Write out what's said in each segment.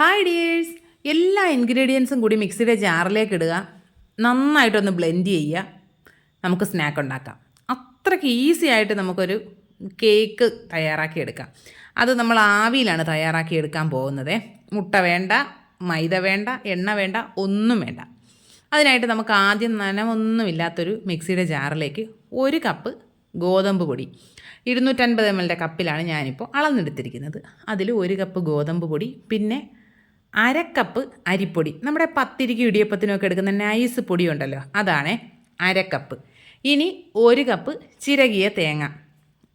Hi dears എല്ലാ ഇൻഗ്രീഡിയൻസും കൂടി മിക്സിയുടെ ജാറിലേക്ക് ഇടുക. നന്നായിട്ടൊന്ന് ബ്ലെൻഡ് ചെയ്യുക. നമുക്ക് സ്നാക്ക് ഉണ്ടാക്കാം. അത്രയ്ക്ക് ഈസി ആയിട്ട് നമുക്കൊരു കേക്ക് തയ്യാറാക്കിയെടുക്കാം അത് നമ്മൾ ആവിയിലാണ് തയ്യാറാക്കി എടുക്കാൻ പോകുന്നത്. മുട്ട വേണ്ട മൈദ വേണ്ട എണ്ണ വേണ്ട ഒന്നും വേണ്ട. അതിനായിട്ട് നമുക്ക് ആദ്യം നനവൊന്നുമില്ലാത്തൊരു മിക്സിയുടെ ജാറിലേക്ക് ഒരു കപ്പ് ഗോതമ്പ് പൊടി. ഇരുന്നൂറ്റൻപത് എം എല്ലിന്റെ കപ്പിലാണ് ഞാനിപ്പോൾ അളന്നെടുത്തിരിക്കുന്നത്. അതിൽ ഒരു കപ്പ് ഗോതമ്പ് പൊടി പിന്നെ അര കപ്പ് അരിപ്പൊടി. നമ്മുടെ പത്തിരിക്ക് ഇടിയപ്പത്തിനൊക്കെ എടുക്കുന്ന നൈസ് പൊടി ഉണ്ടല്ലോ അതാണേ അര കപ്പ് ഇനി ഒരു കപ്പ് ചിരകിയ തേങ്ങ.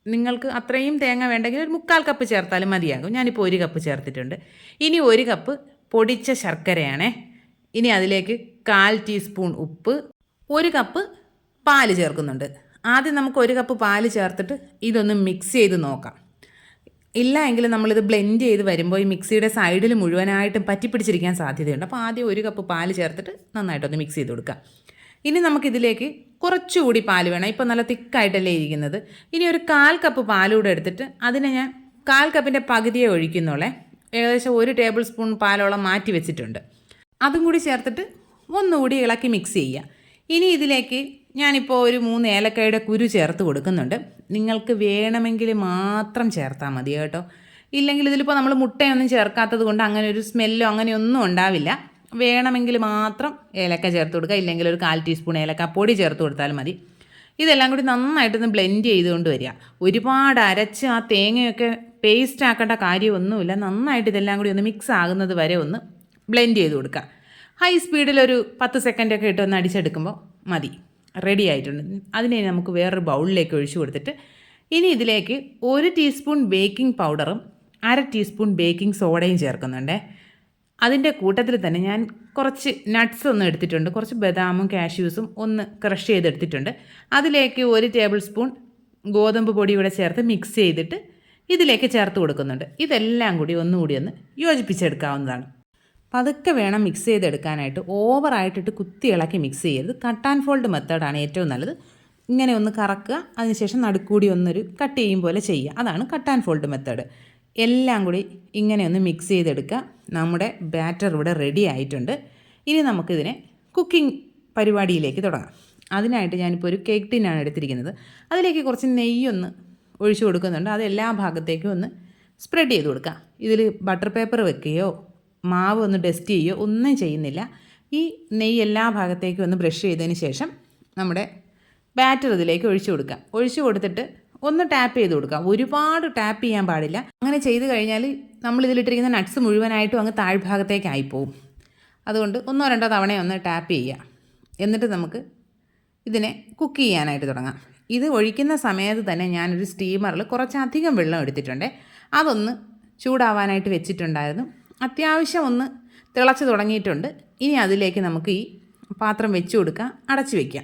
നിങ്ങൾക്ക് അത്രയും തേങ്ങ വേണ്ടെങ്കിൽ ഒരു മുക്കാൽ കപ്പ് ചേർത്താലും മതിയാകും. ഞാനിപ്പോൾ ഒരു കപ്പ് ചേർത്തിട്ടുണ്ട്. ഇനി ഒരു കപ്പ് പൊടിച്ച ശർക്കരയാണേ. ഇനി അതിലേക്ക് കാൽ ടീസ്പൂൺ ഉപ്പ്. ഒരു കപ്പ് പാൽ ചേർക്കുന്നുണ്ട്. ആദ്യം നമുക്ക് ഒരു കപ്പ് പാൽ ചേർത്തിട്ട് ഇതൊന്ന് മിക്സ് ചെയ്ത് നോക്കാം. ഇല്ല എങ്കിൽ നമ്മളിത് ബ്ലെൻഡ് ചെയ്ത് വരുമ്പോൾ ഈ മിക്സിയുടെ സൈഡിൽ മുഴുവനായിട്ടും പറ്റിപ്പിടിച്ചിരിക്കാൻ സാധ്യതയുണ്ട്. അപ്പോൾ ആദ്യം ഒരു കപ്പ് പാൽ ചേർത്തിട്ട് നന്നായിട്ടൊന്ന് മിക്സ് ചെയ്ത് കൊടുക്കുക ഇനി നമുക്കിതിലേക്ക് കുറച്ചുകൂടി പാൽ വേണം. ഇപ്പോൾ നല്ല തിക്കായിട്ടല്ലേ ഇരിക്കുന്നത്. ഇനി ഒരു കാൽ കപ്പ് പാലൂടെ എടുത്തിട്ട് അതിനെ ഞാൻ കാൽ കപ്പിന്റെ പകുതിയെ ഒഴിക്കുന്നുള്ളേ ഏകദേശം ഒരു ടേബിൾ സ്പൂൺ പാലോളം മാറ്റി വെച്ചിട്ടുണ്ട്. അതും കൂടി ചേർത്തിട്ട് ഒന്നുകൂടി ഇളക്കി മിക്സ് ചെയ്യുക. ഇനി ഇതിലേക്ക് ഞാനിപ്പോൾ ഒരു മൂന്ന് ഏലക്കായുടെ കുരു ചേർത്ത് കൊടുക്കുന്നുണ്ട്. നിങ്ങൾക്ക് വേണമെങ്കിൽ മാത്രം ചേർത്താൽ മതി കേട്ടോ. ഇല്ലെങ്കിൽ ഇതിലിപ്പോൾ നമ്മൾ മുട്ടയൊന്നും ചേർക്കാത്തത് കൊണ്ട് അങ്ങനെ ഒരു സ്മെല്ലോ അങ്ങനെയൊന്നും ഉണ്ടാവില്ല. വേണമെങ്കിൽ മാത്രം ഏലക്ക ചേർത്ത് കൊടുക്കുക. ഇല്ലെങ്കിൽ ഒരു കാൽ ടീസ്പൂൺ ഏലക്കാപ്പൊടി പൊടി ചേർത്ത് കൊടുത്താലും മതി. ഇതെല്ലാം കൂടി നന്നായിട്ടൊന്ന് ബ്ലെൻഡ് ചെയ്തുകൊണ്ട് വരിക. ഒരുപാട് അരച്ച് ആ തേങ്ങയൊക്കെ പേസ്റ്റ് ആക്കേണ്ട കാര്യമൊന്നുമില്ല. നന്നായിട്ട് ഇതെല്ലാം കൂടി ഒന്ന് മിക്സ് ആകുന്നത് വരെ ഒന്ന് ബ്ലെൻഡ് ചെയ്ത് കൊടുക്കുക. ഹൈ സ്പീഡിൽ ഒരു പത്ത് സെക്കൻഡൊക്കെ ഇട്ട് ഒന്ന് അടിച്ചെടുക്കുമ്പോൾ മതി. റെഡി ആയിട്ടുണ്ട്. അതിനെ നമുക്ക് വേറൊരു ബൗളിലേക്ക് ഒഴിച്ചു കൊടുത്തിട്ട് ഇനി ഇതിലേക്ക് ഒരു ടീസ്പൂൺ ബേക്കിംഗ് പൗഡറും അര ടീസ്പൂൺ ബേക്കിംഗ് സോഡയും ചേർക്കുന്നുണ്ട്. അതിന്റെ കൂട്ടത്തിൽ തന്നെ ഞാൻ കുറച്ച് നട്ട്സ് ഒന്ന് എടുത്തിട്ടുണ്ട്. കുറച്ച് ബദാമും കാഷ്യൂസും ഒന്ന് ക്രഷ് ചെയ്തെടുത്തിട്ടുണ്ട്. അതിലേക്ക് ഒരു ടേബിൾ സ്പൂൺ ഗോതമ്പ് പൊടി കൂടെ ചേർത്ത് മിക്സ് ചെയ്തിട്ട് ഇതിലേക്ക് ചേർത്ത് കൊടുക്കുന്നുണ്ട്. ഇതെല്ലാം കൂടി ഒന്നുകൂടി ഒന്ന് യോജിപ്പിച്ചെടുക്കാവുന്നതാണ്. പതുക്കെ വേണം മിക്സ് ചെയ്തെടുക്കാനായിട്ട്. ഓവറായിട്ടിട്ട് കുത്തി ഇളക്കി മിക്സ് ചെയ്യരുത്. കട്ട് ആൻഡ് ഫോൾഡ് മെത്തേഡാണ് ഏറ്റവും നല്ലത്. ഇങ്ങനെ ഒന്ന് കറക്കുക. അതിനുശേഷം നടുക്കൂടി ഒന്നൊരു കട്ട് ചെയ്യും പോലെ ചെയ്യുക. അതാണ് കട്ട് ആൻഡ് ഫോൾഡ് മെത്തേഡ് എല്ലാം കൂടി ഇങ്ങനെ ഒന്ന് മിക്സ് ചെയ്തെടുക്കുക. നമ്മുടെ ബാറ്റർ ഇവിടെ റെഡി ആയിട്ടുണ്ട്. ഇനി നമുക്കിതിനെ കുക്കിംഗ് പരിപാടിയിലേക്ക് തുടങ്ങാം. അതിനായിട്ട് ഞാനിപ്പോൾ ഒരു കേക്ക് ടിന്നാണ് എടുത്തിരിക്കുന്നത്. അതിലേക്ക് കുറച്ച് നെയ്യൊന്ന് ഒഴിച്ചു കൊടുക്കുന്നുണ്ട്. അത് എല്ലാ ഭാഗത്തേക്കും ഒന്ന് സ്പ്രെഡ് ചെയ്ത് കൊടുക്കുക. ഇതിൽ ബട്ടർ പേപ്പർ വെക്കുകയോ മാവ് ഒന്ന് ഡസ്റ്റ് ചെയ്യുകയോ ഒന്നും ചെയ്യുന്നില്ല. ഈ നെയ്യ് എല്ലാ ഭാഗത്തേക്കും ഒന്ന് ബ്രഷ് ചെയ്തതിന് ശേഷം നമ്മുടെ ബാറ്റർ ഇതിലേക്ക് ഒഴിച്ചു കൊടുക്കാം ഒഴിച്ചു കൊടുത്തിട്ട് ഒന്ന് ടാപ്പ് ചെയ്ത് കൊടുക്കാം ഒരുപാട് ടാപ്പ് ചെയ്യാൻ പാടില്ല. അങ്ങനെ ചെയ്ത് കഴിഞ്ഞാൽ നമ്മൾ ഇതിലിട്ടിരിക്കുന്ന നട്ട്സ് മുഴുവനായിട്ടും അങ്ങ് താഴ്ഭാഗത്തേക്കായി പോകും അതുകൊണ്ട് ഒന്നോ രണ്ടോ തവണ ഒന്ന് ടാപ്പ് ചെയ്യുക. എന്നിട്ട് നമുക്ക് ഇതിനെ കുക്ക് ചെയ്യാനായിട്ട് തുടങ്ങാം. ഇത് ഒഴിക്കുന്ന സമയത്ത് തന്നെ ഞാനൊരു സ്റ്റീമറിൽ കുറച്ചധികം വെള്ളം എടുത്തിട്ടുണ്ട്. അതൊന്ന് ചൂടാവാനായിട്ട് വെച്ചിട്ടുണ്ടായിരുന്നു. അത്യാവശ്യം ഒന്ന് തിളച്ച് തുടങ്ങിയിട്ടുണ്ട്. ഇനി അതിലേക്ക് നമുക്ക് ഈ പാത്രം വെച്ച് കൊടുക്കുക അടച്ച് വയ്ക്കുക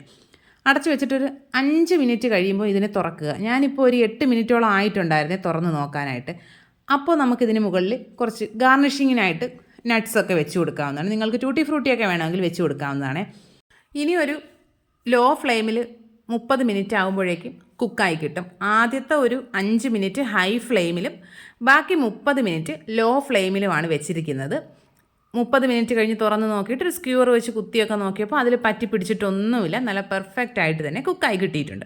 അടച്ച് വെച്ചിട്ടൊരു അഞ്ച് മിനിറ്റ് കഴിയുമ്പോൾ ഇതിനെ തുറക്കുക. ഞാനിപ്പോൾ ഒരു എട്ട് മിനിറ്റോളം ആയിട്ടുണ്ടായിരുന്നേ തുറന്ന് നോക്കാനായിട്ട്. അപ്പോൾ നമുക്കിതിന് മുകളിൽ കുറച്ച് ഗാർണിഷിങ്ങിനായിട്ട് നട്ട്സൊക്കെ വെച്ച് കൊടുക്കാവുന്നതാണ്. നിങ്ങൾക്ക് ടൂട്ടി ഫ്രൂട്ടിയൊക്കെ വേണമെങ്കിൽ വെച്ച് കൊടുക്കാവുന്നതാണ്. ഇനി ഒരു ലോ ഫ്ലെയിമിൽ മുപ്പത് മിനിറ്റ് ആകുമ്പോഴേക്കും കുക്കായി കിട്ടും. ആദ്യത്തെ ഒരു അഞ്ച് മിനിറ്റ് ഹൈ ഫ്ലെയിമിലും ബാക്കി മുപ്പത് മിനിറ്റ് ലോ ഫ്ലെയിമിലുമാണ് വെച്ചിരിക്കുന്നത്. മുപ്പത് മിനിറ്റ് കഴിഞ്ഞ് തുറന്ന് നോക്കിയിട്ട് ഒരു സ്ക്യൂർ വെച്ച് കുത്തിയൊക്കെ നോക്കിയപ്പോൾ അതിൽ പറ്റി പിടിച്ചിട്ടൊന്നുമില്ല. നല്ല പെർഫെക്റ്റ് ആയിട്ട് തന്നെ കുക്കായി കിട്ടിയിട്ടുണ്ട്.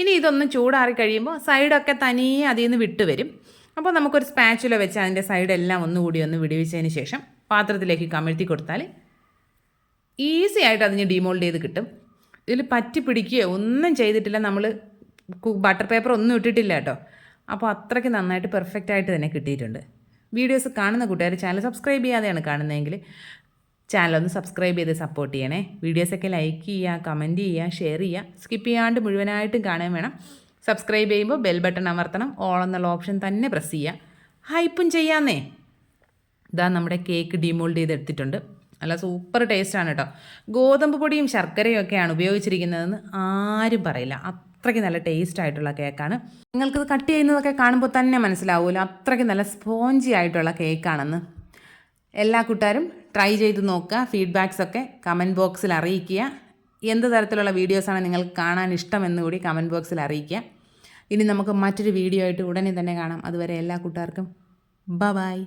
ഇനി ഇതൊന്ന് ചൂടാറി കഴിയുമ്പോൾ സൈഡൊക്കെ തനിയെ അതിൽ നിന്ന് വിട്ട് വരും. അപ്പോൾ നമുക്കൊരു സ്പാച്ചുല വെച്ച് അതിന്റെ സൈഡെല്ലാം ഒന്നുകൂടി ഒന്ന് വിടിവിച്ചതിന് ശേഷം പാത്രത്തിലേക്ക് കമഴ്ത്തി കൊടുത്താൽ ഈസി ആയിട്ട് അതിന് ഡിമോൾഡ് ചെയ്ത് കിട്ടും. ഇതിൽ പറ്റി പിടിക്കുകയോ ഒന്നും ചെയ്തിട്ടില്ല. നമ്മൾ ബട്ടർ പേപ്പർ ഒന്നും ഇട്ടിട്ടില്ല കേട്ടോ. അപ്പോൾ അത്രയ്ക്ക് നന്നായിട്ട് പെർഫെക്റ്റ് ആയിട്ട് തന്നെ കിട്ടിയിട്ടുണ്ട്. വീഡിയോസ് കാണുന്ന കൂട്ടുകാർ ചാനൽ സബ്സ്ക്രൈബ് ചെയ്യാതെയാണ് കാണുന്നതെങ്കിൽ ചാനൽ ഒന്ന് സബ്സ്ക്രൈബ് ചെയ്ത് സപ്പോർട്ട് ചെയ്യണേ. വീഡിയോസൊക്കെ ലൈക്ക് ചെയ്യുക കമന്റ് ചെയ്യുക ഷെയർ ചെയ്യുക. സ്കിപ്പ് ചെയ്യാണ്ട് മുഴുവനായിട്ടും കാണാൻ വേണം. സബ്സ്ക്രൈബ് ചെയ്യുമ്പോൾ ബെൽ ബട്ടൺ അമർത്തണം. ഓൾ എന്നുള്ള ഓപ്ഷൻ തന്നെ പ്രസ് ചെയ്യുക. ഹൈപ്പും ചെയ്യാന്നേ. ഇതാ നമ്മുടെ കേക്ക് ഡിമോൾഡ് ചെയ്തെടുത്തിട്ടുണ്ട്. നല്ല സൂപ്പർ ടേസ്റ്റാണ് കേട്ടോ ഗോതമ്പ് പൊടിയും ശർക്കരയും ഒക്കെയാണ് ഉപയോഗിച്ചിരിക്കുന്നതെന്ന് ആരും പറയില്ല. അത്രയ്ക്ക് നല്ല ടേസ്റ്റ് ആയിട്ടുള്ള കേക്കാണ് നിങ്ങൾക്കിത് കട്ട് ചെയ്യുന്നതൊക്കെ കാണുമ്പോൾ തന്നെ മനസ്സിലാവുമല്ലോ അത്രയ്ക്ക് നല്ല സ്പോഞ്ചി ആയിട്ടുള്ള കേക്കാണെന്ന് എല്ലാ കൂട്ടുകാരും ട്രൈ ചെയ്ത് നോക്കുക ഫീഡ്ബാക്സ് ഒക്കെ കമന്റ് ബോക്സിൽ അറിയിക്കുക. എന്ത് തരത്തിലുള്ള വീഡിയോസാണ് നിങ്ങൾക്ക് കാണാൻ ഇഷ്ടമെന്ന് കൂടി കമന്റ് ബോക്സിൽ അറിയിക്കുക. ഇനി നമുക്ക് മറ്റൊരു വീഡിയോ ആയിട്ട് ഉടനെ തന്നെ കാണാം. അതുവരെ എല്ലാ കൂട്ടുകാർക്കും ബ ബായ്